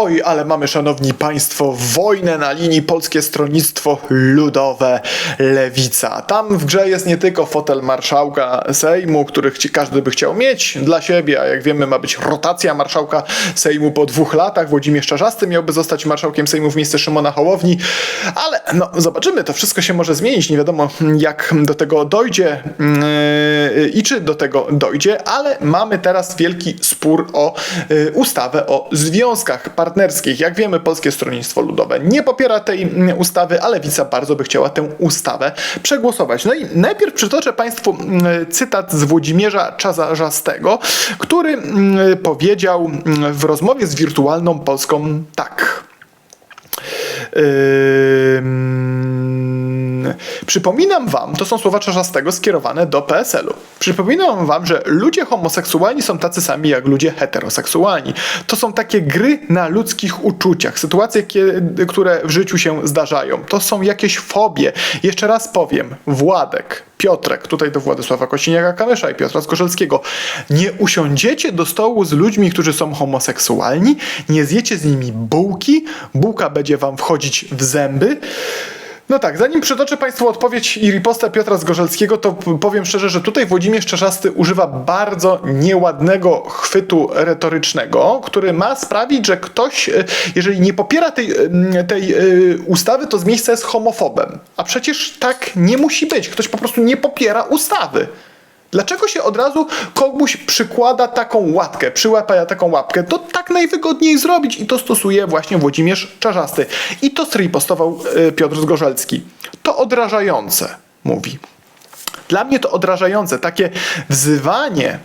Oj, ale mamy, szanowni państwo, wojnę na linii Polskie Stronnictwo Ludowe Lewica. Tam w grze jest nie tylko fotel marszałka Sejmu, który każdy by chciał mieć dla siebie, a jak wiemy ma być rotacja marszałka Sejmu po dwóch latach. Włodzimierz Czarzasty miałby zostać marszałkiem Sejmu w miejsce Szymona Hołowni, ale no zobaczymy, to wszystko się może zmienić. Nie wiadomo jak do tego dojdzie yy, i czy do tego dojdzie, ale mamy teraz wielki spór o yy, ustawę o związkach partnerskich. Jak wiemy, Polskie Stronnictwo Ludowe nie popiera tej mm, ustawy, a Lewica bardzo by chciała tę ustawę przegłosować. No i najpierw przytoczę Państwu mm, cytat z Włodzimierza Czarzastego, który mm, powiedział w rozmowie z Wirtualną Polską tak. Przypominam wam, to są słowa Czarzastego skierowane do PSL-u. Przypominam wam, że ludzie homoseksualni są tacy sami jak ludzie heteroseksualni. To są takie gry na ludzkich uczuciach, sytuacje, kiedy, które w życiu się zdarzają. To są jakieś fobie. Jeszcze raz powiem, Władek, Piotrek, tutaj do Władysława Kosiniaka-Kamysza i Piotra Zgorzelskiego. Nie usiądziecie do stołu z ludźmi, którzy są homoseksualni, nie zjecie z nimi bułki, bułka będzie wam wchodzić w zęby. No tak, zanim przytoczę Państwu odpowiedź i ripostę Piotra Zgorzelskiego, to powiem szczerze, że tutaj Włodzimierz Czerzasty używa bardzo nieładnego chwytu retorycznego, który ma sprawić, że ktoś, e, jeżeli nie popiera tej, em, tej e, ustawy, to z miejsca jest homofobem. A przecież tak nie musi być. Ktoś po prostu nie popiera ustawy. Dlaczego się od razu komuś przykłada taką łatkę, przyłapia taką łapkę? To tak najwygodniej zrobić i to stosuje właśnie Włodzimierz Czarzasty. I to zripostował y, Piotr Zgorzelski. To odrażające, mówi. Dla mnie to odrażające, takie wzywanie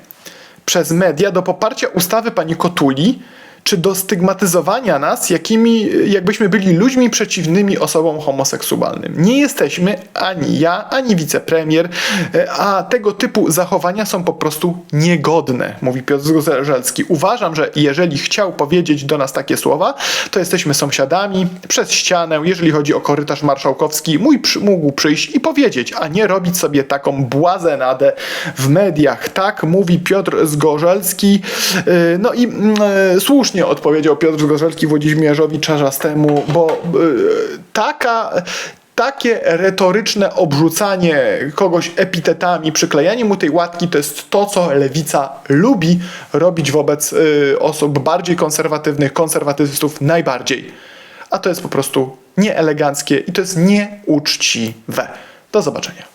przez media do poparcia ustawy pani Kotuli, czy do stygmatyzowania nas, jakimi, jakbyśmy byli ludźmi przeciwnymi osobom homoseksualnym. Nie jesteśmy ani ja, ani wicepremier, e, a tego typu zachowania są po prostu niegodne, mówi Piotr Zgorzelski. Uważam, że jeżeli chciał powiedzieć do nas takie słowa, to jesteśmy sąsiadami, przez ścianę, jeżeli chodzi o korytarz marszałkowski, mój przy, mógł przyjść i powiedzieć, a nie robić sobie taką błazenadę w mediach. Tak mówi Piotr Zgorzelski. Yy, No i mm, e, słusznie odpowiedział Piotr Zgorzelski Włodzimierzowi Czarzastemu, bo yy, taka takie retoryczne obrzucanie kogoś epitetami, przyklejanie mu tej łatki, to jest to, co lewica lubi robić wobec y, osób bardziej konserwatywnych, konserwatystów najbardziej. A to jest po prostu nieeleganckie i to jest nieuczciwe. Do zobaczenia.